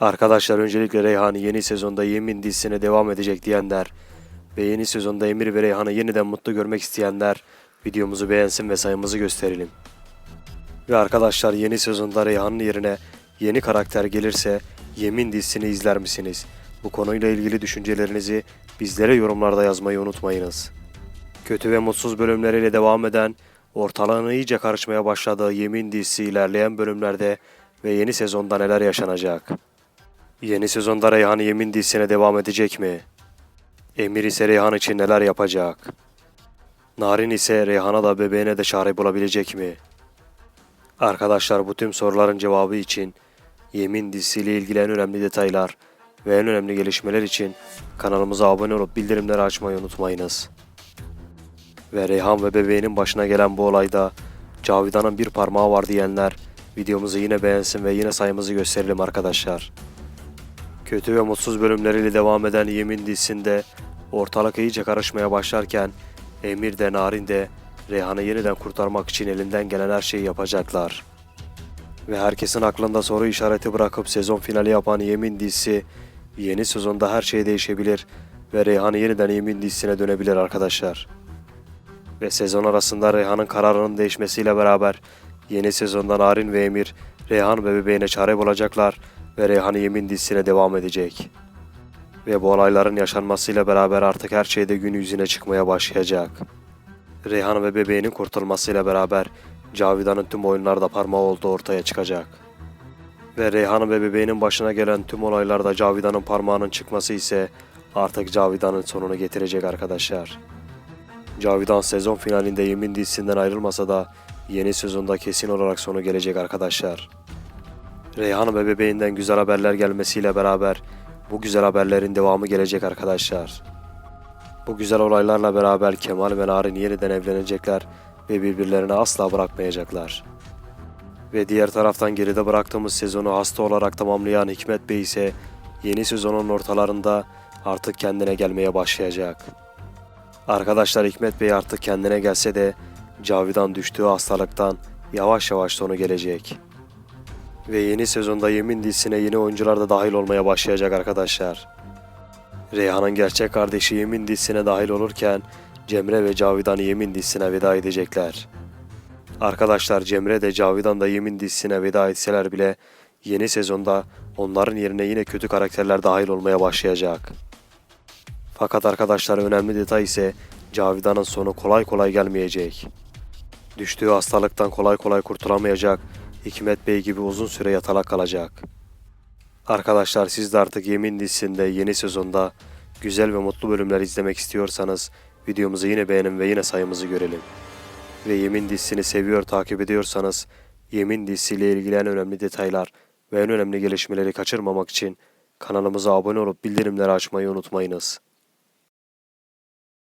Arkadaşlar öncelikle Reyhan'ı yeni sezonda Yemin dizisine devam edecek diyenler ve yeni sezonda Emir ve Reyhan'ı yeniden mutlu görmek isteyenler videomuzu beğensin ve sayımızı gösterelim. Ve arkadaşlar yeni sezonda Reyhan'ın yerine yeni karakter gelirse Yemin dizisini izler misiniz? Bu konuyla ilgili düşüncelerinizi bizlere yorumlarda yazmayı unutmayınız. Kötü ve mutsuz bölümleriyle devam eden, ortalığın iyice karışmaya başladığı Yemin dizisi ilerleyen bölümlerde ve yeni sezonda neler yaşanacak? Yeni sezonda Reyhan Yemin dizisine devam edecek mi? Emir ise Reyhan için neler yapacak? Narin ise Reyhan'a da bebeğine de çare bulabilecek mi? Arkadaşlar bu tüm soruların cevabı için Yemin dizisiyle ilgili en önemli detaylar ve en önemli gelişmeler için kanalımıza abone olup bildirimleri açmayı unutmayınız. Ve Reyhan ve bebeğinin başına gelen bu olayda Cavidan'ın bir parmağı var diyenler videomuzu yine beğensin ve yine sayımızı gösterelim arkadaşlar. Kötü ve mutsuz bölümleriyle devam eden Yemin dizisinde ortalık iyice karışmaya başlarken Emir de Narin de Reyhan'ı yeniden kurtarmak için elinden gelen her şeyi yapacaklar. Ve herkesin aklında soru işareti bırakıp sezon finali yapan Yemin dizisi yeni sezonda her şey değişebilir ve Reyhan yeniden Yemin dizisine dönebilir arkadaşlar. Ve sezon arasında Reyhan'ın kararının değişmesiyle beraber yeni sezonda Narin ve Emir Reyhan ve bebeğine çare bulacaklar ve Reyhan Yemin dizisine devam edecek. Ve bu olayların yaşanmasıyla beraber artık her şey de gün yüzüne çıkmaya başlayacak. Reyhan ve bebeğinin kurtulmasıyla beraber Cavidan'ın tüm oyunlarda parmağı olduğu ortaya çıkacak. Ve Reyhan ve bebeğinin başına gelen tüm olaylarda Cavidan'ın parmağının çıkması ise artık Cavidan'ın sonunu getirecek arkadaşlar. Cavidan sezon finalinde Yemin dizisinden ayrılmasa da yeni sezonda kesin olarak sonu gelecek arkadaşlar. Reyhan ve bebeğinden güzel haberler gelmesiyle beraber bu güzel haberlerin devamı gelecek arkadaşlar. Bu güzel olaylarla beraber Kemal ve Narin yeniden evlenecekler ve birbirlerini asla bırakmayacaklar. Ve diğer taraftan geride bıraktığımız sezonu hasta olarak tamamlayan Hikmet Bey ise yeni sezonun ortalarında artık kendine gelmeye başlayacak. Arkadaşlar Hikmet Bey artık kendine gelse de Cavidan düştüğü hastalıktan yavaş yavaş sonu gelecek. Ve yeni sezonda Yemin dizisine yeni oyuncular da dahil olmaya başlayacak arkadaşlar. Reyhan'ın gerçek kardeşi Yemin dizisine dahil olurken Cemre ve Cavidan Yemin dizisine veda edecekler. Arkadaşlar Cemre de Cavidan da Yemin dizisine veda etseler bile yeni sezonda onların yerine yine kötü karakterler dahil olmaya başlayacak. Fakat arkadaşlar önemli detay ise Cavidan'ın sonu kolay kolay gelmeyecek. Düştüğü hastalıktan kolay kolay kurtulamayacak, Hikmet Bey gibi uzun süre yatalak kalacak. Arkadaşlar siz de artık Yemin dizisinde yeni sezonda güzel ve mutlu bölümler izlemek istiyorsanız videomuzu yine beğenin ve yine sayımızı görelim. Ve Yemin dizisini seviyor takip ediyorsanız Yemin dizisiyle ilgili en önemli detaylar ve en önemli gelişmeleri kaçırmamak için kanalımıza abone olup bildirimleri açmayı unutmayınız.